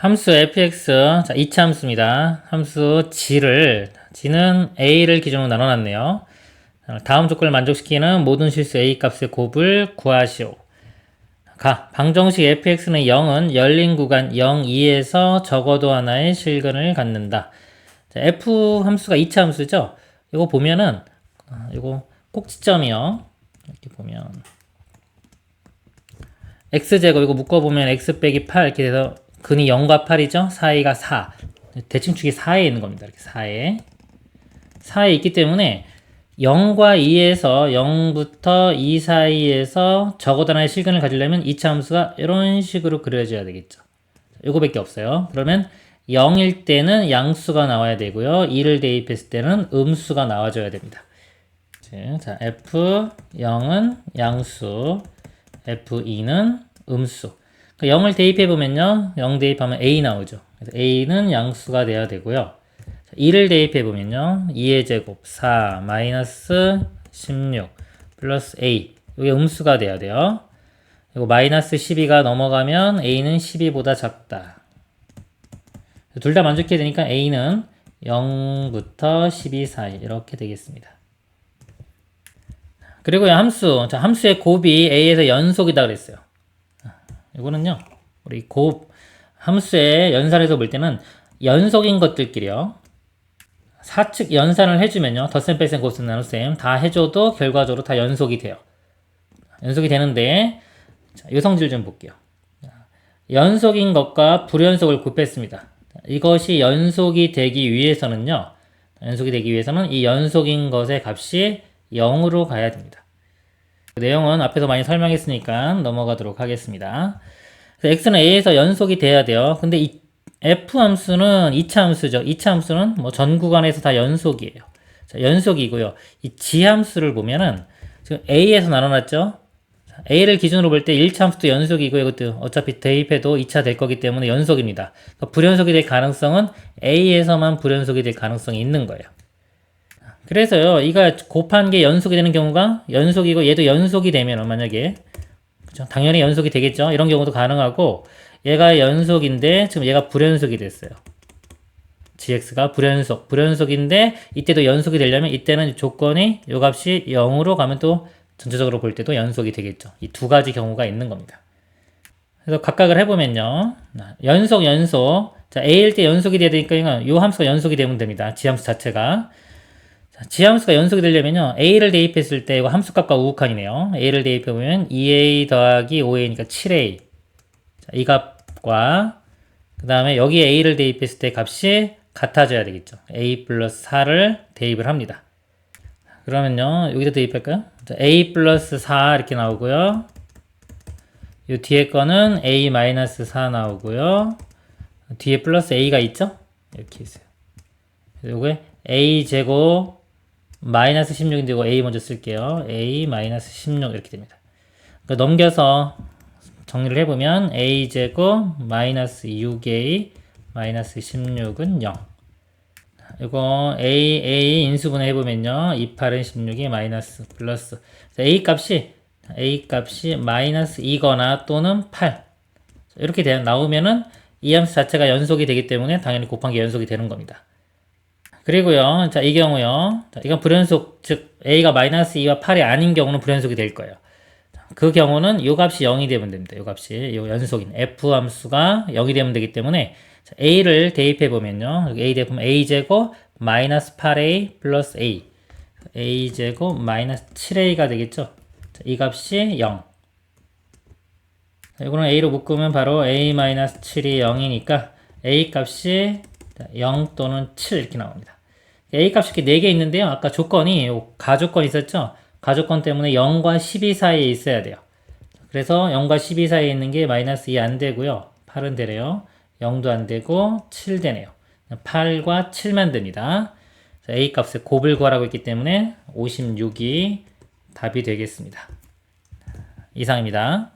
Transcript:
함수 fx, 자, 2차 함수입니다. 함수 g를, g는 a를 기준으로 나눠놨네요. 자, 다음 조건을 만족시키는 모든 실수 a 값의 곱을 구하시오. 가, 방정식 fx는 0은 열린 구간 0, 2에서 적어도 하나의 실근을 갖는다. 자, f 함수가 2차 함수죠? 이거 보면은, 아, 이거 꼭지점이요. 이렇게 보면. x제곱 이거 묶어보면 x 빼기 8 이렇게 돼서 근이 0과 8이죠? 사이가 4. 대칭축이 4에 있는 겁니다. 이렇게 4에. 4에 있기 때문에 0과 2에서 0부터 2 사이에서 적어도 하나의 실근을 가지려면 이차 함수가 이런 식으로 그려져야 되겠죠. 요거밖에 없어요. 그러면 0일 때는 양수가 나와야 되고요. 2를 대입했을 때는 음수가 나와줘야 됩니다. 자, F0은 양수, F2는 음수. 0을 대입해 보면요. 0 대입하면 A 나오죠. 그래서 A는 양수가 돼야 되고요. 2를 대입해 보면요. 2의 제곱 4 마이너스 16 플러스 A. 이게 음수가 돼야 돼요. 그리고 마이너스 12가 넘어가면 A는 12보다 작다. 둘 다 만족해야 되니까 A는 0부터 12 사이 이렇게 되겠습니다. 그리고 이 함수, 자, 함수의 곱이 A에서 연속이다 그랬어요. 이거는요, 우리 곱, 함수의 연산에서 볼 때는 연속인 것들끼리요, 사측 연산을 해주면요, 덧셈, 뺄셈, 곱셈, 나눗셈 다 해줘도 결과적으로 다 연속이 돼요. 연속이 되는데, 자, 요 성질 좀 볼게요. 연속인 것과 불연속을 곱했습니다. 이것이 연속이 되기 위해서는요, 연속이 되기 위해서는 이 연속인 것의 값이 0으로 가야 됩니다. 그 내용은 앞에서 많이 설명했으니까 넘어가도록 하겠습니다. x는 a에서 연속이 돼야 돼요. 근데 이 f 함수는 2차 함수죠. 2차 함수는 뭐 전 구간에서 다 연속이에요. 자, 연속이고요. 이 g 함수를 보면은 지금 a에서 나눠놨죠. a를 기준으로 볼 때 1차 함수도 연속이고 이것도 어차피 대입해도 2차 될 거기 때문에 연속입니다. 그러니까 불연속이 될 가능성은 a에서만 불연속이 될 가능성이 있는 거예요. 그래서요, 이가 곱한 게 연속이 되는 경우가 연속이고 얘도 연속이 되면 만약에 그죠? 당연히 연속이 되겠죠. 이런 경우도 가능하고 얘가 연속인데 지금 얘가 불연속이 됐어요. gx가 불연속, 불연속인데 이때도 연속이 되려면 이때는 조건이 요 값이 0으로 가면 또 전체적으로 볼 때도 연속이 되겠죠. 이 두 가지 경우가 있는 겁니다. 그래서 각각을 해보면요. 연속, 연속. 자, a일 때 연속이 돼야 되니까 요 함수가 연속이 되면 됩니다. 지함수 자체가. 지함수가 연속이 되려면요. a를 대입했을 때 이거 함수값과 우극한이네요. a를 대입해보면 2a 더하기 5a니까 7a. 자, 이 값과 그 다음에 여기에 a를 대입했을 때 값이 같아져야 되겠죠. a 플러스 4를 대입을 합니다. 그러면요. 여기다 대입할까요? 자, a 플러스 4 이렇게 나오고요. 이 뒤에 거는 a 마이너스 4 나오고요. 뒤에 플러스 a가 있죠? 이렇게 있어요. 요게 a 제곱 마이너스 16인데 이거 a 먼저 쓸게요. a 마이너스 16 이렇게 됩니다. 그러니까 넘겨서 정리를 해보면 a 제곱 마이너스 6a 마이너스 16은 0. 이거 a a 인수분해 해보면요. 28은 16이 마이너스 플러스 a 값이 a 값이 마이너스 2거나 또는 8 이렇게 나오면은 이 함수 자체가 연속이 되기 때문에 당연히 곱한 게 연속이 되는 겁니다. 그리고요, 자, 이 경우요. 자, 이건 불연속, 즉, a가 마이너스 2와 8이 아닌 경우는 불연속이 될 거예요. 그 경우는 요 값이 0이 되면 됩니다. 요 값이, 요 연속인 f 함수가 0이 되면 되기 때문에, 자, a를 대입해 보면요. a 대입하면 a제곱 마이너스 8a 플러스 a. a제곱 마이너스 7a가 되겠죠. 자, 이 값이 0. 자, 이거는 a로 묶으면 바로 a 마이너스 7이 0이니까 a 값이 0 또는 7 이렇게 나옵니다. A 값이 이렇게 4개 있는데요. 아까 조건이 가조건 있었죠? 가조건 때문에 0과 12 사이에 있어야 돼요. 그래서 0과 12 사이에 있는 게 마이너스 2 안 되고요. 8은 되네요. 0도 안 되고 7 되네요. 8과 7만 됩니다. A 값의 곱을 구하라고 했기 때문에 56이 답이 되겠습니다. 이상입니다.